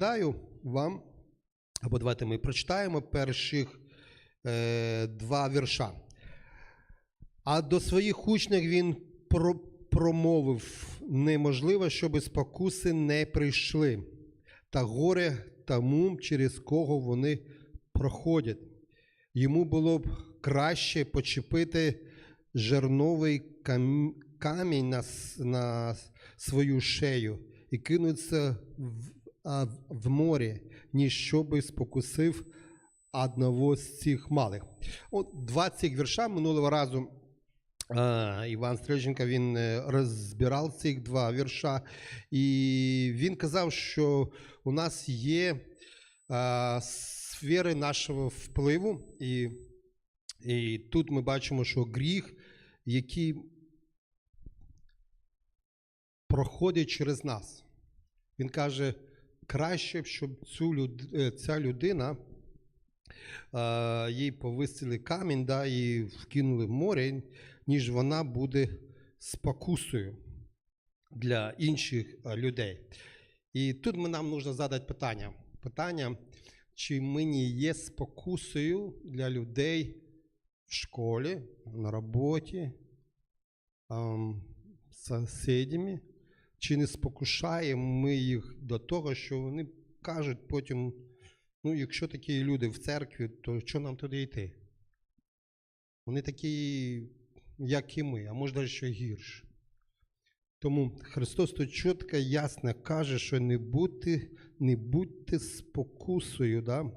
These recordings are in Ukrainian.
Даю вам, або давайте ми прочитаємо перших е, два вірша. А до своїх учнів він про, промовив неможливо, щоб спокуси не прийшли, та горе тому, через кого вони проходять. Йому було б краще почепити жерновий кам- камінь на, на свою шею і кинутися в, в море, ніж щоби спокусив одного з цих малих. От 20 вірша минулого разу Іван Стрельченко він е, розбирав цих два вірша, і він казав, що у нас є сфери нашого впливу, і, і тут ми бачимо, що гріх, який проходить через нас. Він каже, краще щоб цю люд... е, ця людина е, їй повисили камінь да, і вкинули в море, ніж вона буде спокусою для інших е, людей. І тут нам потрібно задати питання. Питання, чи ми не є спокусою для людей в школі, на роботі, з сусідями, чи не спокушаємо ми їх до того, що вони кажуть потім, ну, якщо такі люди в церкві, то що нам туди йти? Вони такі, як і ми, а може навіть ще гірше. Тому Христос тут чітко, ясно каже, що не будьте, не будьте спокусою. Да?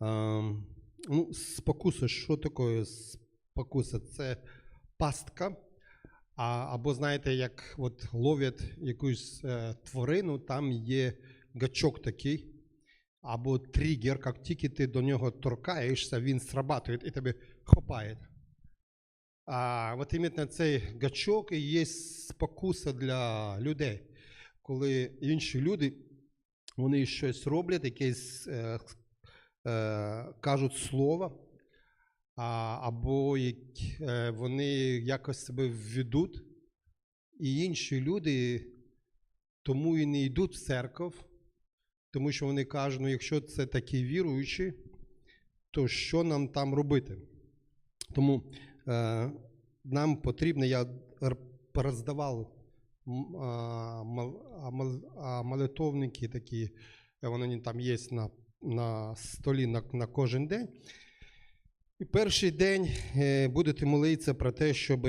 А, ну, спокуса, що таке спокуса? Це пастка. А, або знаєте, як от ловлять якусь е, тварину, там є гачок такий, або тригер, як тільки ти до нього торкаєшся, він срабатує і тебе хопає. А от іменно цей гачок і є спокуса для людей, коли інші люди вони щось роблять, якесь е, е, кажуть слово, або як, е, вони якось себе введуть, і інші люди тому і не йдуть в церкву, тому що вони кажуть, ну якщо це такі віруючі, то що нам там робити? Тому е, нам потрібно, я роздавав молитовники такі, вони там є на, на столі на, на кожен день. І перший день е, будете молитися про те, щоб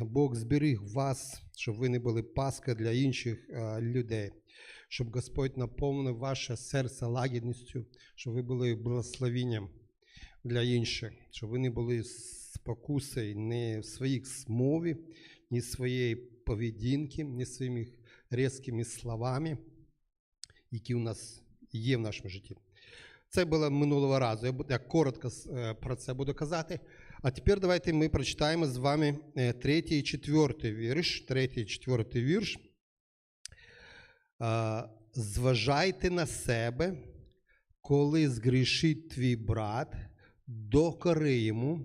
Бог зберіг вас, щоб ви не були паска для інших е, людей, щоб Господь наповнив ваше серце лагідністю, щоб ви були благословенням для інших, щоб ви не були спокусою не в своїх смові, ні своєї поведінки, ні своїми різкими словами, які у нас є в нашому житті. Це було минулого разу. Я, я коротко е, про це буду казати. А тепер давайте ми прочитаємо з вами е, третій і четвертий вірш. Третій і четвертий вірш. Зважайте на себе, коли згрішить твій брат, докори йому,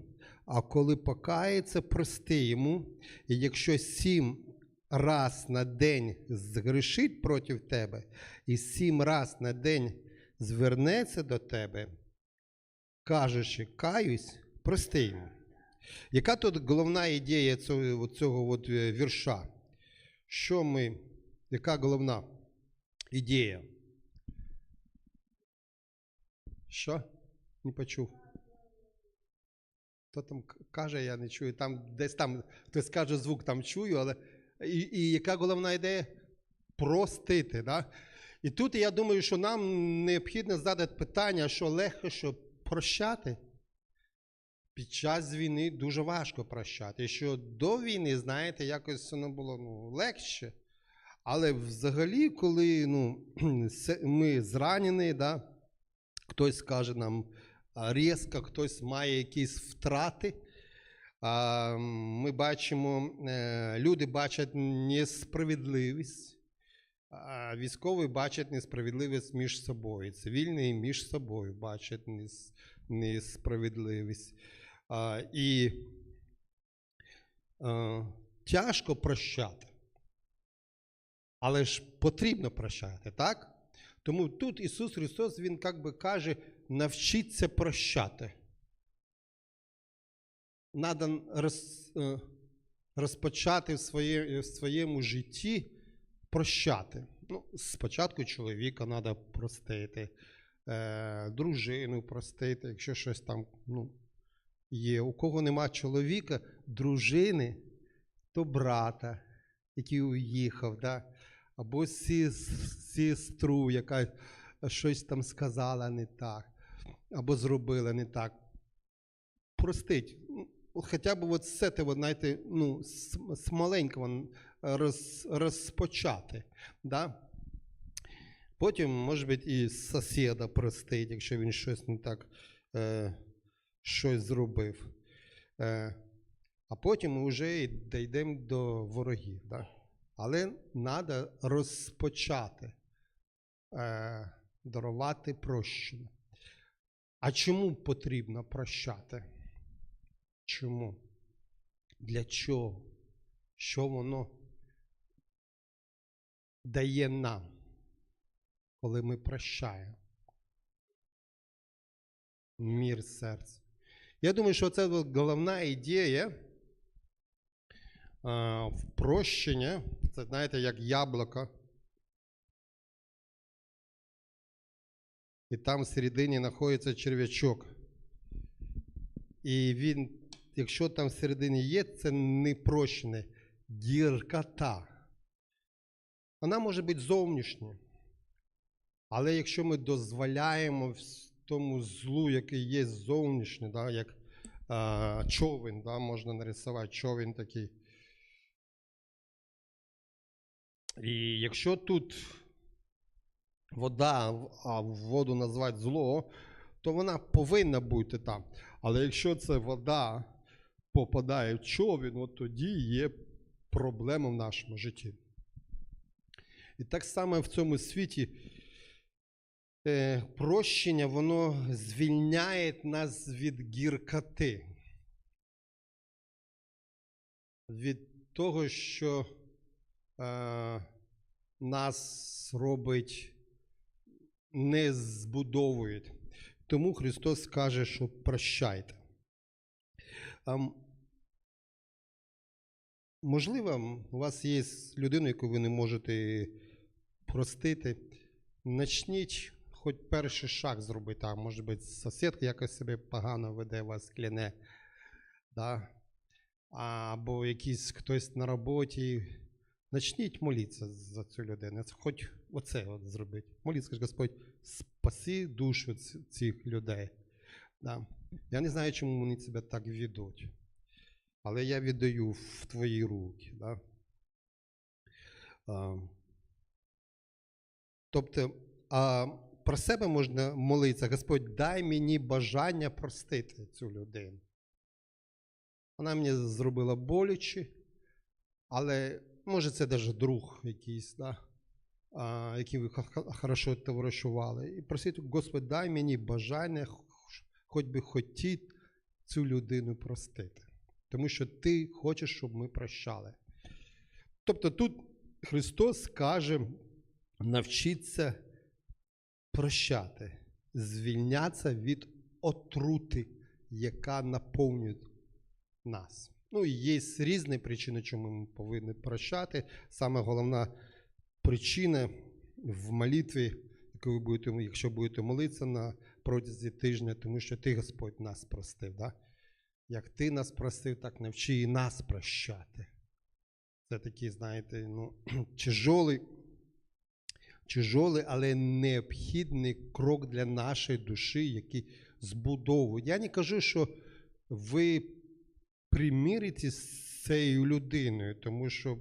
а коли покається, прости йому. І якщо сім раз на день згрішить проти тебе, і сім раз на день звернеться до тебе, кажучи, каюсь, прости йому. Яка тут головна ідея цього, цього от е, вірша? Що ми, яка головна ідея? Що? Не почув. Хто там каже, я не чую. Там десь там хтось каже звук, там чую, але і, і яка головна ідея? Простити. Да? І тут я думаю, що нам необхідно задати питання, що легко що прощати. Під час війни дуже важко прощати. Що до війни, знаєте, якось воно було ну, легше. Але взагалі, коли ну, ми зранені, да, хтось каже нам різко, хтось має якісь втрати. Ми бачимо, е, люди бачать несправедливість, військові бачать несправедливість між собою, цивільні між собою бачать несправедливість. А, І е, тяжко прощати. Але ж потрібно прощати, так? Тому тут Ісус Христос, Він як би каже, навчіться прощати. Надо роз, е, розпочати в, своє, в своєму житті прощати. Ну, спочатку чоловіка треба простити, е, дружину простити, якщо щось там ну, є. У кого нема чоловіка, дружини, то брата, який уїхав, да? або сестру, яка щось там сказала не так, або зробила не так. Простить. Ну, Хоча б от з знаєте, ну, з маленького роз, розпочати. Да? Потім, може бути, і сусіда простить, якщо він щось не так е, щось зробив. Е, а потім ми вже дійдемо до ворогів. Да? Але треба розпочати, е, дарувати прощення. А чому потрібно прощати? Чому? Для чого? Що воно дає нам, коли ми прощаємо? Мір серця. Я думаю, що це головна ідея в прощення. Це знаєте, як яблуко. І там всередині знаходиться черв'ячок. І він, якщо там всередині є, це не прощене, гіркота. Вона може бути зовнішня. Але якщо ми дозволяємо тому злу, який є зовнішнє, да, як а, човен, да, можна нарисувати човен такий. І якщо тут вода, а воду назвати зло, то вона повинна бути там. Але якщо ця вода попадає в човен, от тоді є проблема в нашому житті. І так само в цьому світі е, прощення, воно звільняє нас від гіркоти. Від того, що е, нас робить, не збудовують. Тому Христос каже, що прощайте. Ам, можливо, у вас є людина, яку ви не можете простити. Начніть хоч перший шаг зробити. А може бути, сусідка якось себе погано веде, вас кляне. Да? Або якийсь хтось на роботі. Начніть молитися за цю людину. Хоч оце от зробити. Моліться, скажіть, Господь, спаси душу цих людей. Да. Я не знаю, чому вони себе так ведуть. Але я віддаю в твої руки. Да? Тобто, а про себе можна молитися, Господь, дай мені бажання простити цю людину. Вона мені зробила боляче, але може це навіть друг якийсь, да? а, яким ви хорошо товаришували. І просити, Господь, дай мені бажання, хоч би хотіти цю людину простити. Тому що ти хочеш, щоб ми прощали. Тобто тут Христос каже, навчіться прощати, звільнятися від отрути, яка наповнює нас. Ну і є різні причини, чому ми повинні прощати. Саме головна причина в молитві, яку ви будете, якщо будете молитися на протязі тижня, тому що ти, Господь, нас простив. Да? Як ти нас простив, так навчи і нас прощати. Це такий, знаєте, ну, тяжолий, тяжолий, але необхідний крок для нашої душі, який збудовує. Я не кажу, що ви примірите з цією людиною, тому що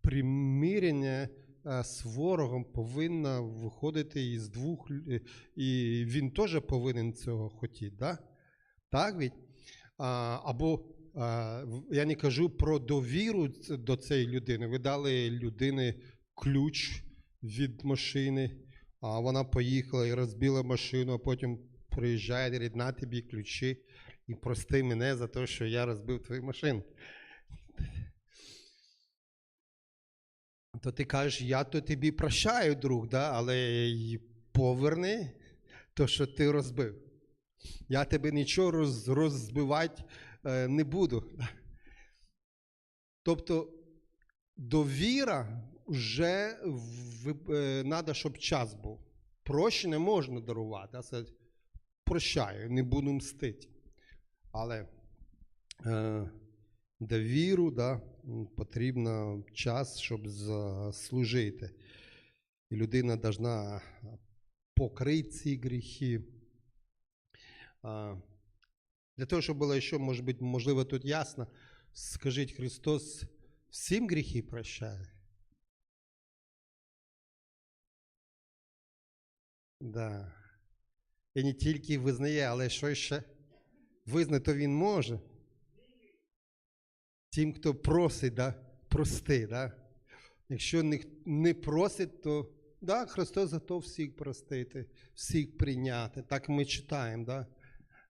примирення з ворогом повинно виходити із двох, е, і він теж повинен цього хотіти, да? так ведь? Або я не кажу про довіру до цієї людини. Ви дали людині ключ від машини, а вона поїхала і розбила машину, а потім приїжджає і говорить, на тобі ключі і прости мене за те, що я розбив твою машину. то ти кажеш, я то тобі прощаю, друг, да? але поверни то, що ти розбив. Я тебе нічого роз, розбивати е, не буду. Тобто довіра вже треба, щоб час був. Прощення можна дарувати, а прощаю, не буду мстити. Але е, довіру да, потрібно час, щоб заслужити. І людина повинна покрити ці гріхи. А, Для того, щоб було ще, може бути, можливо, тут ясно, скажіть, Христос всім гріхи прощає? Да. І не тільки визнає, але що ще? Визнати він може. Тим, хто просить, да, прости. Да? Якщо не, просить, то да, Христос готов всіх простити, всіх прийняти. Так ми читаємо. Да?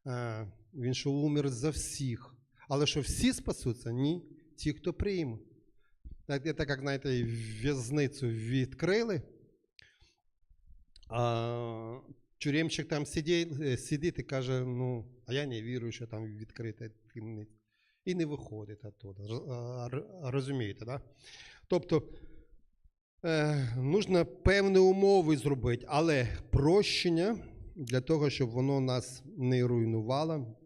А, він що умер за всіх. Але що всі спасуться? Ні. Ті, хто прийме. Так, як, знаєте, в'язницю відкрили. А тюремщик там сидить, е, сидить і каже: ну, а я не вірю, що там відкрита темниця. І не виходить оттуда. Розумієте, да? Тобто е, нужно певні умови зробити, але прощення для того, щоб воно нас не руйнувало,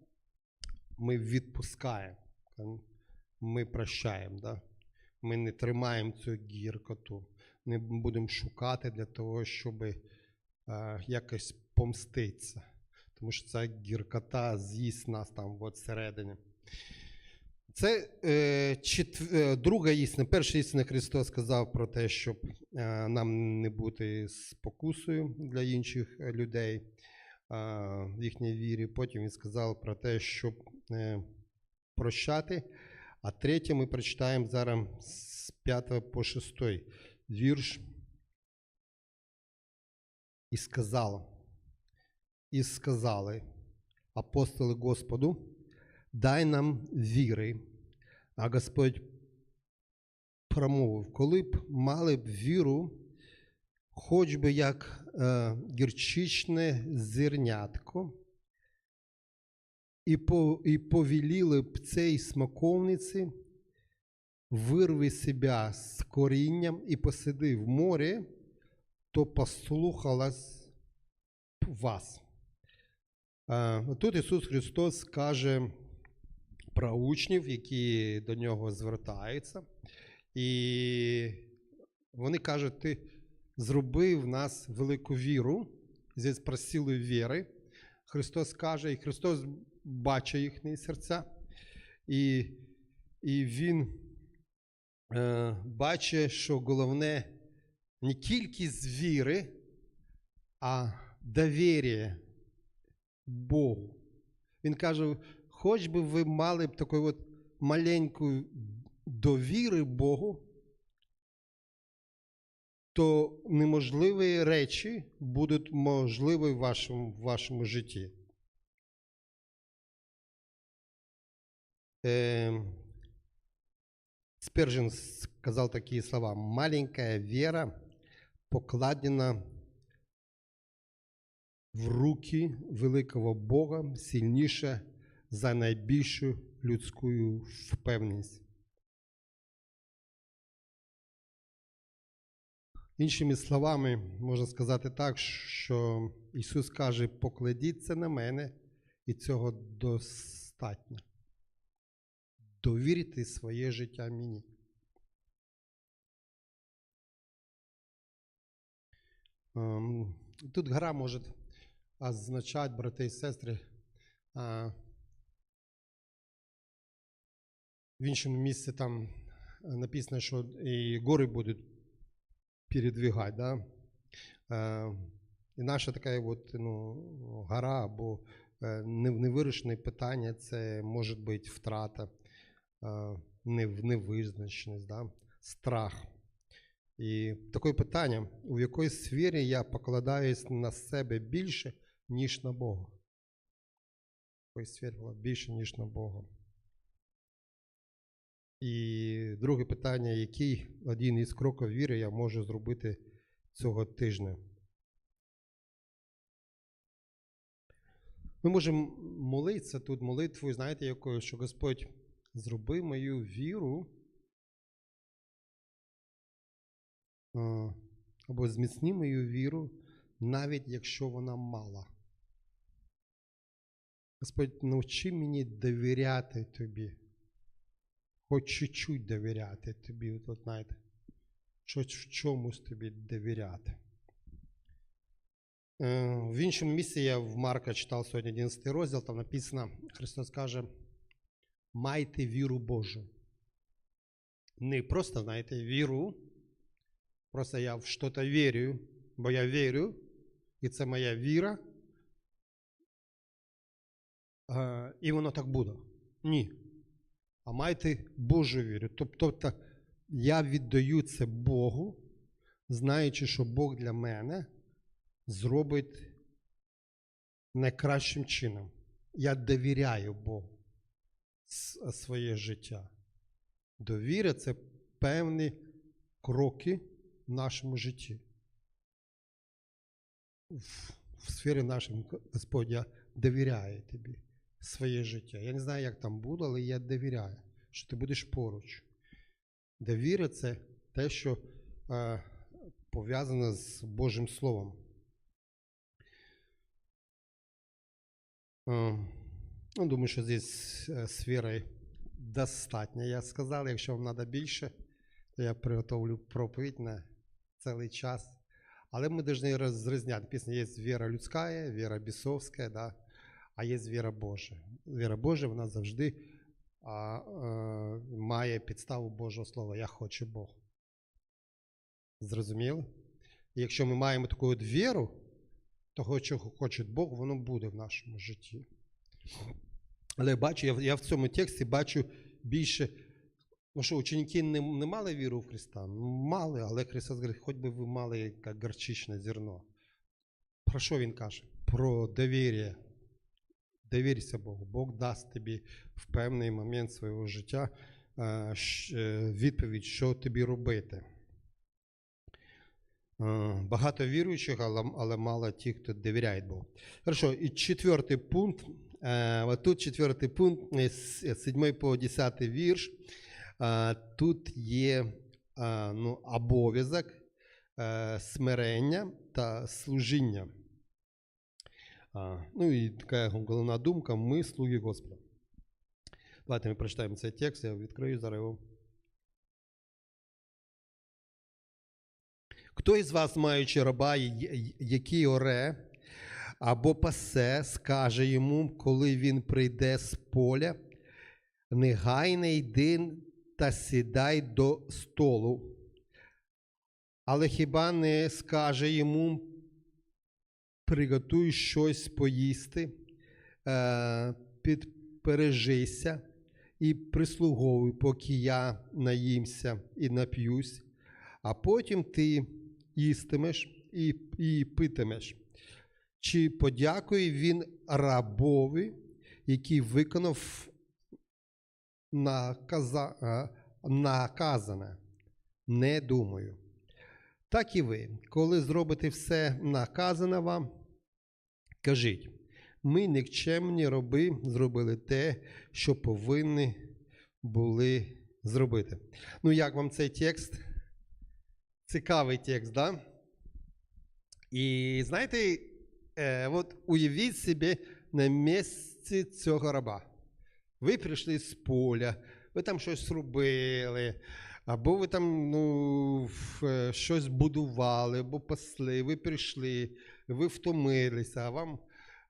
ми відпускаємо. Ми прощаємо. Да? Ми не тримаємо цю гіркоту, не будемо шукати для того, щоб е, якось помститися. Тому що ця гіркота з'їсть нас там от всередині. Це е, четв... е, друга істина. Перша істина Христос сказав про те, щоб е, нам не бути спокусою для інших е, людей е, в їхній вірі. Потім він сказав про те, щоб е, прощати. А третє ми прочитаємо зараз з 5 по 6 вірш. І сказав, і сказали апостоли Господу, дай нам віри. А Господь промовив, коли б мали б віру, хоч би як е, гірчичне зернятко, і, по, і повеліли б цій смоковниці, вирви себе з корінням і посиди в морі, то послухалась вас. Е, Тут Ісус Христос каже про учнів, які до нього звертаються, і вони кажуть, ти зробив в нас велику віру, здесь про силу віри. Христос каже, і Христос бачить їхні серця, і, і Він е, бачить, що головне не тільки з віри, а довір'я Богу. Він каже, хоч би ви мали б таку от маленьку довіри Богу, то неможливі речі будуть можливі в вашому, в вашому житті. Е, Спержин сказал такие слова. Маленькая вера покладена в руки великого Бога сильніше за найбільшу людську впевненість. Іншими словами, можна сказати так, що Ісус каже, покладіться на мене, і цього достатньо. Довірте своє життя мені. Тут гра може означати, брати і сестри, в іншому місці там написано, що і гори будуть передвигати. Да? Е, І наша така от, ну, гора або е, невирішене питання це може бути втрата, е, невизначеність, да? страх. І таке питання, у якій сфері я покладаюсь на себе більше, ніж на Бога? В якій сфері більше, ніж на Бога? І друге питання: який один із кроків віри я можу зробити цього тижня? Ми можемо молитися тут молитвою, знаєте, якою, що Господь зроби мою віру або зміцни мою віру, навіть якщо вона мала. Господь, навчи мені довіряти тобі. Хоч чуть-чуть довіряти тобі, от, от, знаєте, щось в чомусь тобі довіряти. Е, В іншому місці я в Марка читав сьогодні 11 розділ, там написано, Христос каже, майте віру Божу. Не просто, знаєте, віру, просто я в щось вірю, бо я вірю, і це моя віра, е, і воно так буде. Ні. А майте Божу віру. Тобто я віддаю це Богу, знаючи, що Бог для мене зробить найкращим чином. Я довіряю Богу своє життя. Довіра це певні кроки в нашому житті. В, в сфері нашому Господь, я довіряю тобі своє життя. Я не знаю, як там буде, але я довіряю, що ти будеш поруч. Довіра це те, що е, пов'язане з Божим Словом. Е, ну, думаю, що здесь е, сфери достатньо. Я сказав, якщо вам треба більше, то я приготовлю проповідь на цілий час. Але ми повинні розрізняти. Написано, є віра людська, віра бісовська, да? а є віра Божа. Віра Божа, вона завжди а, е, має підставу Божого Слова. Я хочу Бог. Зрозуміло? І якщо ми маємо таку от віру, того, чого хоче Бог, воно буде в нашому житті. Але я, я в цьому тексті бачу більше. Ну що, ученики не, не мали віру в Христа? Мали, але Христос говорить, хоч би ви мали як горчичне зерно. Про що Він каже? Про довір'я. Довірся Богу. Бог дасть тобі в певний момент свого життя е, е, відповідь, що тобі робити. Е, Багато віруючих, але, мало тих, хто довіряє Богу. Хорошо, і четвертий пункт. Е, от тут четвертий пункт, з 7 по 10 вірш. Тут є ну, обов'язок е, смирення та служіння. Ну і така головна думка: ми слуги Господа. Давайте ми прочитаємо цей текст, я відкрию зараз його. Хто із вас, маючи раба, який оре або пасе, скаже йому, коли він прийде з поля, негайно йди та сідай до столу. Але хіба не скаже йому, приготуй щось поїсти, е, підпережися і прислуговуй, поки я наїмся і нап'юсь, а потім ти їстимеш і, і питимеш. Чи подякує він рабові, який виконав наказа, е, наказане? Не думаю. Так і ви, коли зробите все наказане вам, кажіть, ми нікчемні роби зробили те, що повинні були зробити. Ну, як вам цей текст? Цікавий текст, да? І знаєте, е, от уявіть собі на місці цього раба. Ви прийшли з поля, ви там щось робили, або ви там ну, е, щось будували, або пасли, ви прийшли, ви втомилися, а вам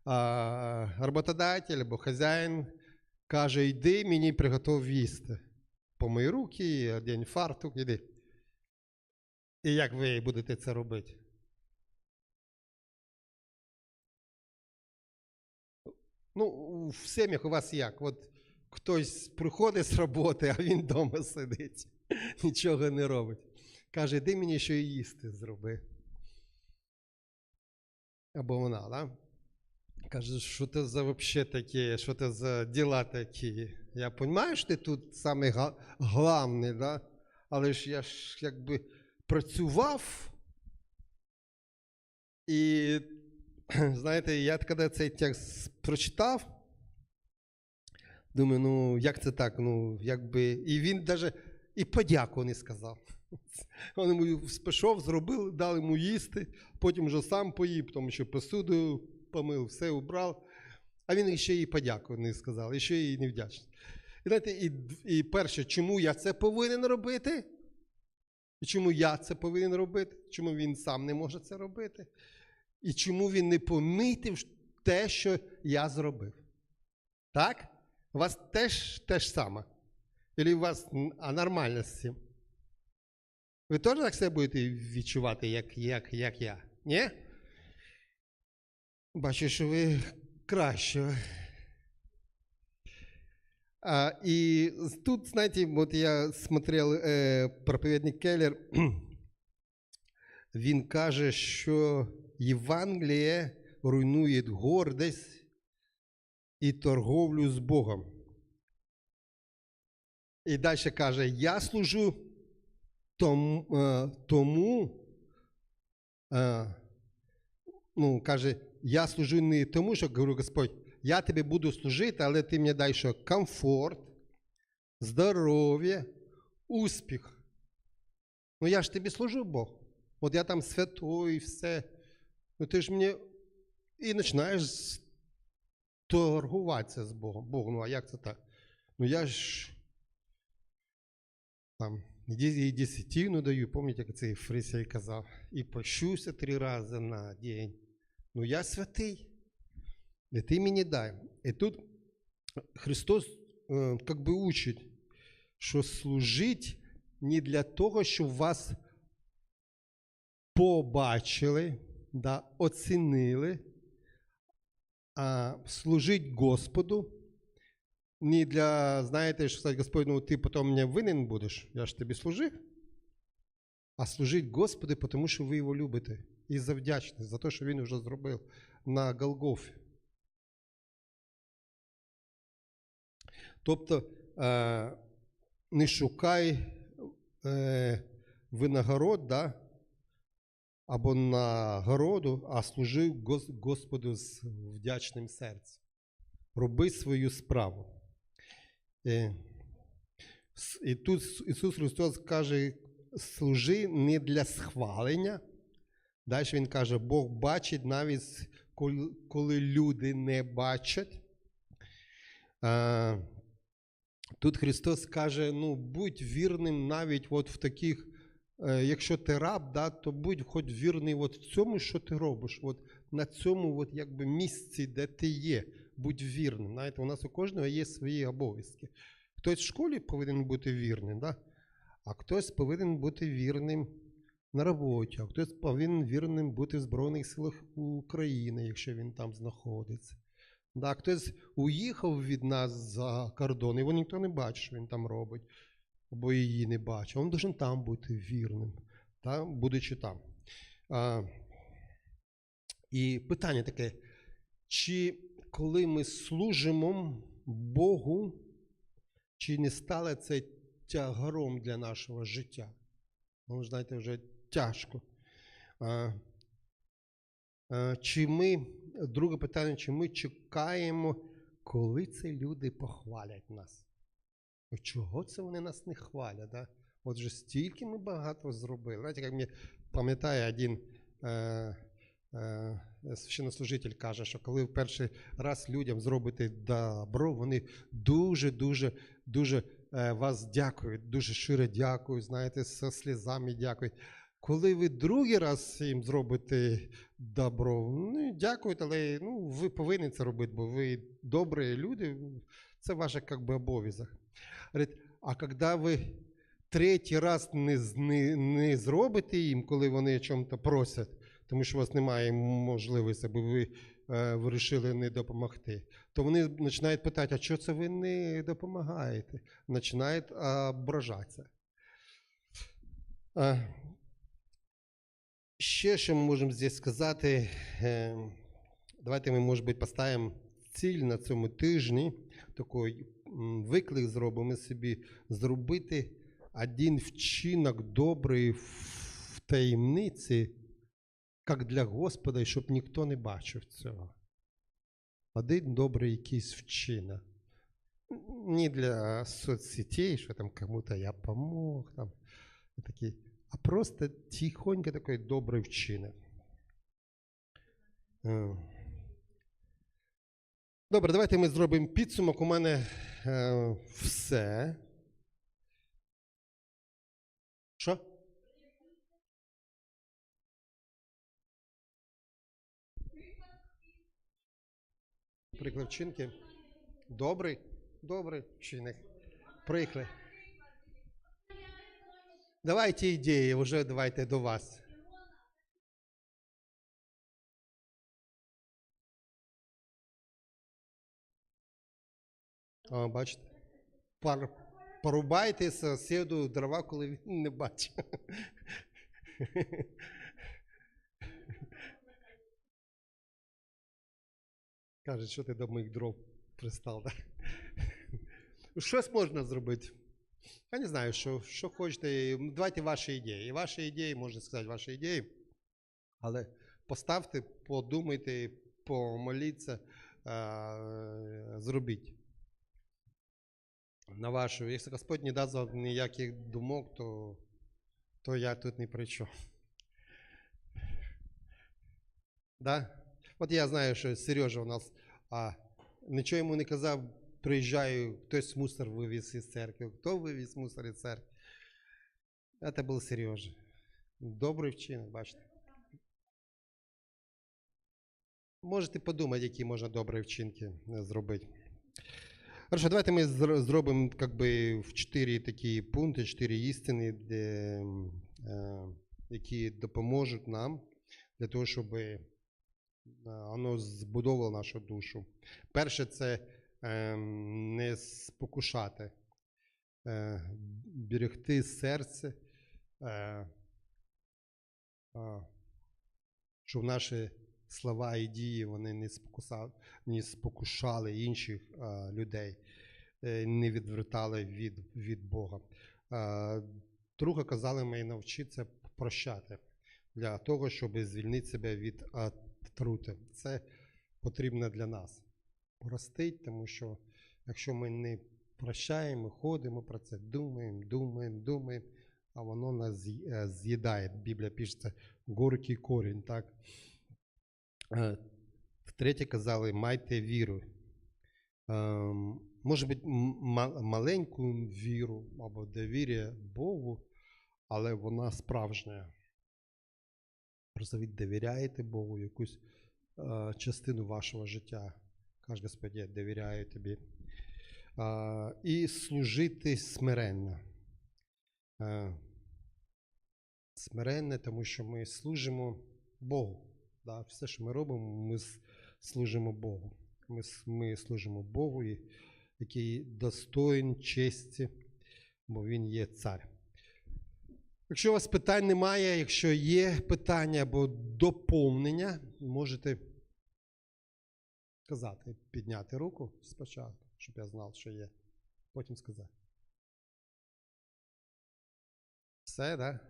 а, роботодатель або хазяїн каже, йди мені приготов їсти. Помий руки, одінь фартук, іди. І як ви будете це робити? Ну, в сім'ях у вас як? От хтось приходить з роботи, а він вдома сидить, нічого не робить. Каже, йди мені що їсти зроби. Або вона, да? Каже, що це за вообще таке, що це за діла такі? Я розумію, що ти тут саме га- главний, да? але ж я ж якби працював. І знаєте, я коли цей текст прочитав, думаю, ну як це так? Ну, якби... І він навіть і подяку не сказав. Він йому пішов, зробив, дали йому їсти, потім вже сам поїв, тому що посуду помив, все убрав. А він ще і подяку не сказав, і ще і не вдячний. І, знаєте, і, і перше, чому я це повинен робити? І чому я це повинен робити? Чому він сам не може це робити? І чому він не помітив те, що я зробив? Так? У вас теж те ж саме? Или у вас м, нормально з цим? Ви теж так себе будете відчувати, як, як, як я? Ні? Бачу, що ви краще. А, и тут, знаете, вот я смотрел э, проповідник Келлер, він каже, що Євангеліє руйнує гордість і торговлю з Богом. І далі каже: Я служу тому, е, тому е, ну, каже, я служу не тому, що говорю, Господь, я тобі буду служити, але ти мені дай що комфорт, здоров'я, успіх. Ну я ж тобі служу Бог. От я там святой, все. Ну ти ж мені і починаєш торгуватися з Богом. Богом, ну а як це так? Ну я ж там і десятину даю, пам'ятаєте, як цей фрисій казав, і пощуся три рази на день. Ну я святий. І ти мені дай. І тут Христос е, как би учить, що служить не для того, щоб вас побачили, да, оцінили, а служить Господу. Не для, знаєте, що сказати, Господь, ну ти потім мені винен будеш, я ж тобі служив. А служить Господу, тому що ви його любите. І за вдячність за те, що він вже зробив на Голгофі. Тобто не шукай е, винагород, да? Або нагороду, а служи Господу з вдячним серцем. Роби свою справу. Е, І тут Ісус Христос каже: служи не для схвалення. Далі Він каже, Бог бачить навіть коли- люди не бачать. Тут Христос каже: ну, будь вірним навіть от в таких, е, якщо ти раб, да, то будь хоч вірний от в цьому, що ти робиш, от на цьому от якби місці, де ти є, будь вірним. Знаєте, у нас у кожного є свої обов'язки. Хтось в школі повинен бути вірним, да? а хтось повинен бути вірним на роботі, а хтось повинен вірним бути в Збройних силах України, якщо він там знаходиться. Да, хтось уїхав від нас за кордон, його ніхто не бачить, що він там робить, або її не бачить. Він должен там бути вірним, та, будучи там. А, і питання таке: чи коли ми служимо Богу, чи не стало це тягаром для нашого життя? Ну, знаєте, вже тяжко. А, а, чи ми, друге питання, чи ми чекаємо, коли це люди похвалять нас? От Чого це вони нас не хвалять? Да? Отже, стільки ми багато зробили. Знаєте, як мені пам'ятає один е, е, священнослужитель каже, що коли в перший раз людям зробите добро, вони дуже-дуже дуже е, вас дякують, дуже щиро дякують, знаєте, з слізами дякують. Коли ви другий раз їм зробите добро, ну дякують, але ну, ви повинні це робити, бо ви добрі люди, це ваш обов'язок. А коли ви третій раз не, не, не зробите їм, коли вони о чому-то просять, тому що у вас немає можливості, аби ви е, вирішили не допомогти, то вони починають питати, а чого це ви не допомагаєте? Починають ображатися. Ще що ми можемо здесь сказати, е, давайте ми, може бути, поставимо ціль на цьому тижні, таку м, виклик зробимо собі зробити один вчинок добрий в таємниці, як для Господа, щоб ніхто не бачив цього. Один добрий якийсь вчинок. Не для соцсетей, що там кому-то я помог, там, такий, а просто тихонько такий добрий вчинок. Е. Добре, давайте ми зробимо підсумок. У мене е, все. Що? Приклад вчинки. Добрий, добрий вчинок. Приклад. Давайте ідеї, вже давайте до вас. О, бачите? Пар, порубайте сусіду дрова, коли він не бачить. Каже, що ти до моїх дров пристав. Щось можна зробити. Я не знаю, що, що хочете. Давайте ваші ідеї. І Ваші ідеї, можна сказати, ваші ідеї. Але поставте, подумайте, помоліться, зробіть. На вашу. Якщо Господь не дасть вам ніяких думок, то, то я тут не при чому. Да? От я знаю, що Сережа у нас а, нічого йому не казав, приїжджаю, хтось мусор вивіз із церкви. Хто вивіз мусор із церкви? Це був Сережа. Добрий вчинок, бачите. Можете подумати, які можна добрі вчинки е, зробити. Хорошо, давайте ми зробимо как би, в чотири такі пункти, чотири істини, де, які допоможуть нам для того, щоб воно збудовувало нашу душу. Перше, це не спокушати, е, берегти серце, е, щоб наші слова і дії вони не спокусали, не спокушали інших людей, е, не відвертали від, від Бога. Друге, казали ми навчитися прощати для того, щоб звільнити себе від отрути. Це потрібно для нас. Простить, тому що якщо ми не прощаємо, ходимо про це, думаємо, думаємо, думаємо, а воно нас е, з'їдає. Біблія пишеться горький корінь, так? Е, Втретє казали, майте віру. Ем, Може бути, маленьку віру або довір'я Богу, але вона справжня. Просто ви довіряєте Богу якусь е, частину вашого життя. Каже, Господь, я довіряю тобі. Е, І служити смиренно. Е, Смиренно, тому що ми служимо Богу. Да? Все, що ми робимо, ми служимо Богу. Ми, ми служимо Богу, який достоїн честі, бо Він є цар. Якщо у вас питань немає, якщо є питання або доповнення, можете казати, підняти руку спочатку, щоб я знав, що є. Потім сказати. Все, так? Да?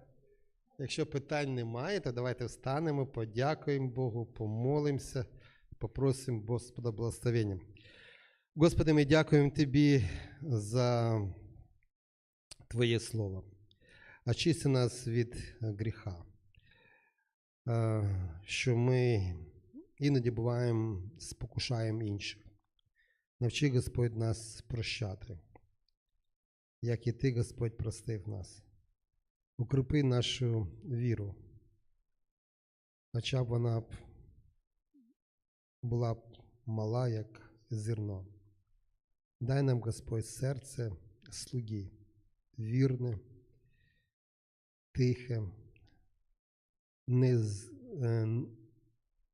Якщо питань немає, то давайте встанемо, подякуємо Богу, помолимося, попросимо Господа благословення. Господи, ми дякуємо Тобі за Твоє Слово. Очисти нас від гріха, Е, що ми іноді буваємо, спокушаємо інших. Навчи Господь нас прощати, як і Ти, Господь, простив нас. Укріпи нашу віру, хоча б вона б була б мала, як зерно. Дай нам, Господь, серце слуги, вірне, тихе, не, з- е,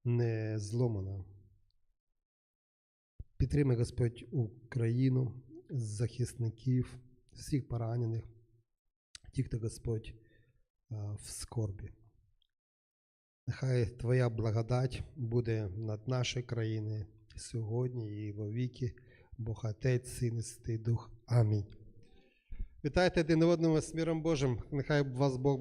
не зломане. Підтримай, Господь, Україну, захисників, всіх поранених, ті, хто Господь в скорбі. Нехай Твоя благодать буде над нашою країною сьогодні і во віки Бог Отець, Син і Святий Дух. Амінь. Вітайте один одного з миром Божим. Нехай вас Бог благословить.